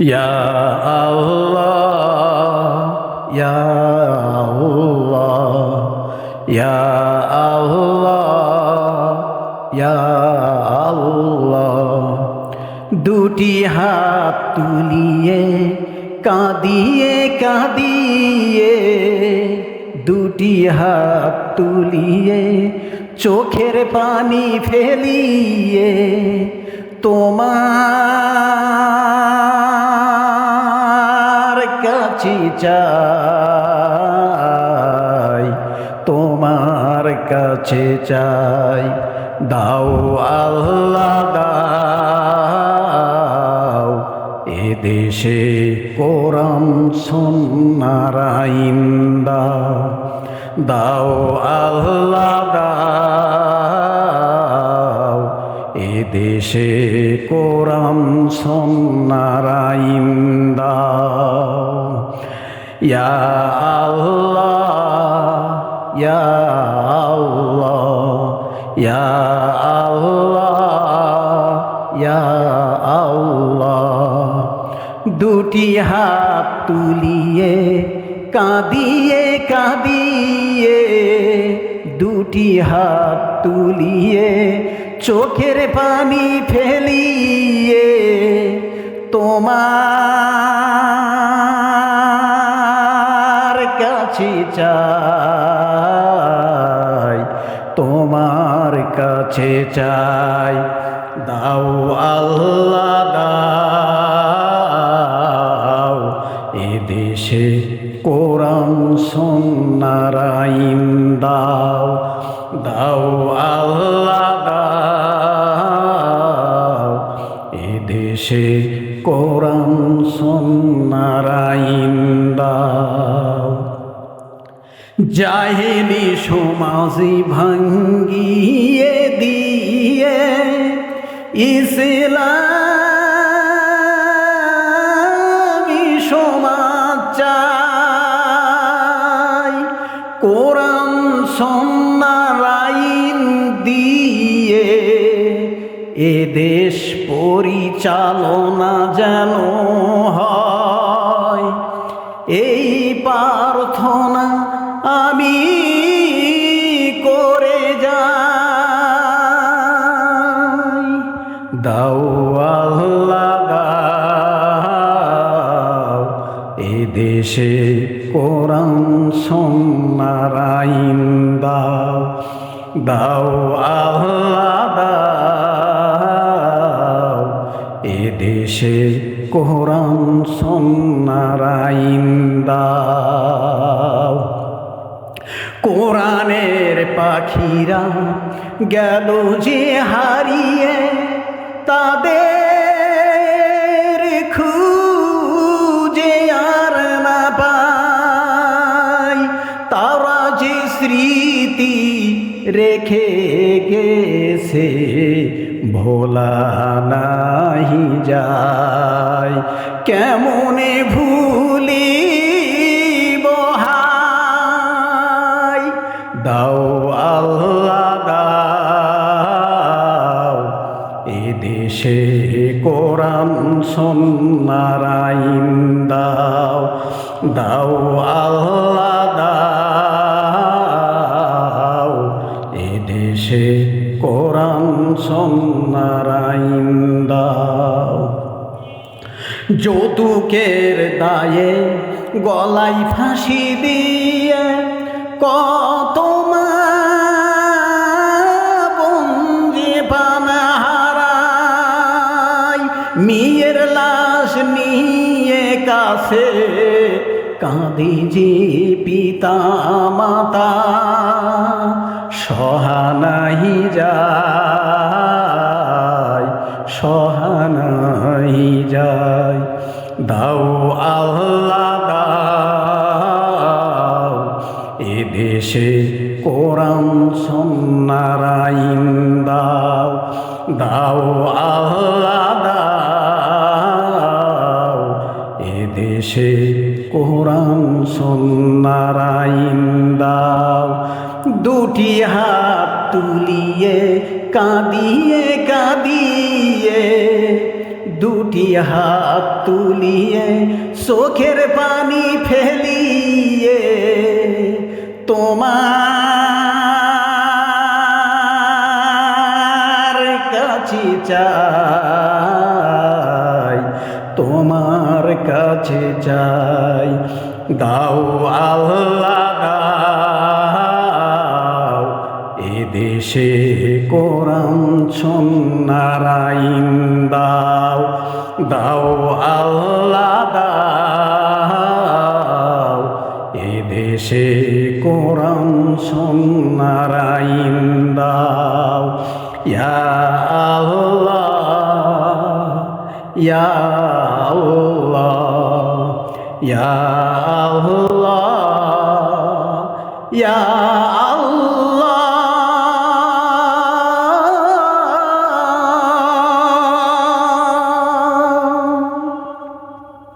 Ya Allah, Ya Allah, Ya Allah দুটি হাত তুলিয়ে কাঁদিয়ে কাঁদিয়ে দুটি হাত তুলিয়ে চোখের পানি ফেলিয়ে তোমার চাই, তোমার কাছে চাই। দাও আল্লাহ, দাও। এ দেশে কোরআন সন্ন্যার দাও দাও আল্লাহ, দাও। এ দেশে কোরআন সন্ন্যার দাও ইয়া আল্লাহ ইয়া আল্লাহ ইয়া আল্লাহ ইয়া আল্লাহ দুটি হাত তুলিয়ে কাঁদিয়ে কাঁদিয়ে দুটি হাত তুলিয়ে চোখের পানি ফেলিয়ে তোমার চাই তোমার কাছে চাই। দাও আল্লাহ দাও। এ দেশে কোরআন সন্ন্যার দাও। দাও জাহেলি সমাজি ভাঙ্গিয়ে দিয়ে ইসলামী সমাজ চাই, কোরআন সন্ন্যার আইন দিয়ে এ দেশ পরিচালনা যেন হয়। এই প্রার্থনা আমি করে যাই। দাও আল্লাহ, দাও। এ দেশে কোরআন সন্ন্যার দাও। দাও আল্লাহ, দাও। এ দেশে কোরআন সন্ন্যার দাও। কোরআনের পাখিরা গেল যে হারিয়ে তাদের খুঁজে আর না পাই তারা যে স্মৃতি রেখে গেছে ভোলা নাহি যায়। কেমনে ভুলি সন্ন্যার আইন দাও দাও আল্লাহ দাও। এ দেশে কোরআন সন্ন্যার আইন দাও। যৌতুকের দায়ে গলায় ফাঁসি দিয়ে কত কাছে কাঁদি পিতা মাতা, সহানাহি যায় সহানাহি যায়। দাও আল্লাহ, দাও এ দেশে কোরআন সন্ন্যার দাও। দাও আল্লাহ এ দেশে কোরআন সন্ন্যার দুটি হাত তুলিয়ে কাঁদিয়ে কাঁদিয়ে দুটি হাত তুলিয়ে চোখের পানি ফেলিয়ে তোমার কাছে চাই। দাও আল্লাহ, দাও। এ দেশে কোরআন সন্ন্যারাইন দাও। দাও আল্লাহ, দাও। এ দেশে কোরআন সন্ন্যারাইন দাও। ইয়া আল্লাহ, ইয়া Ya Allah, Ya Allah.